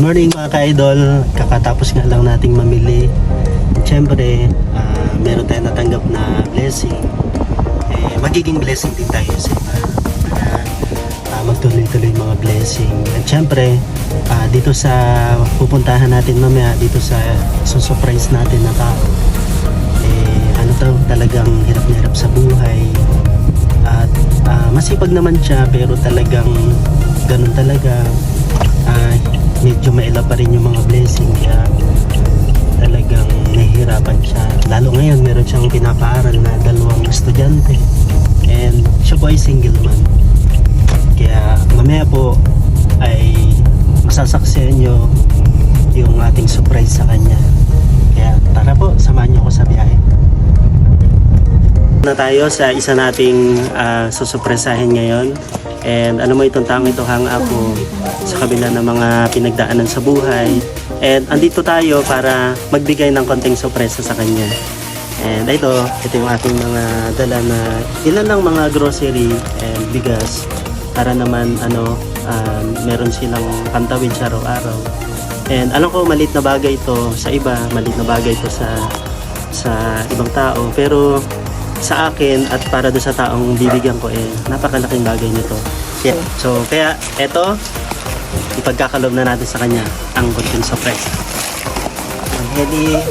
Morning mga ka-idol. Kakatapos nga lang nating mamili. Siyempre, ah, meron tayong natanggap na blessing. Eh, magiging blessing din tayo sa iba. Para ah, magtuloy-tuloy mga blessing. At siyempre, ah, dito sa pupuntahan natin mamaya, dito sa susurprise natin na tao, eh, ano to, talagang hirap na hirap sa buhay. At ah, masipag naman siya, pero talagang ganun talaga. Ah, medyo maila pa rin yung mga blessing kaya talagang nahihirapan siya. Lalo ngayon, meron siyang pinapaaral na dalawang estudyante. And siya po ay single man. Kaya mamaya po ay masasaksiyan nyo yung ating surprise sa kanya. Kaya tara po, samahan niyo ako sa biyahe. Na tayo sa isa nating uh, susupresahin ngayon. And ano mo itong taong ito hang ako sa kabila ng mga pinagdaanan sa buhay. And andito tayo para magbigay ng konting sorpresa sa kanya. And ito, ito yung ating mga dala na ilan lang mga grocery and bigas para naman ano, um, meron silang pantawid sa araw-araw. And alam ko maliit na bagay ito sa iba, maliit na bagay ito sa sa ibang tao. Pero sa akin at para doon sa taong bibigyan ko eh napakalaking bagay nito. Yeah. So kaya eto ipagkakalob na natin sa kanya ang konting surprise. Ang Heli,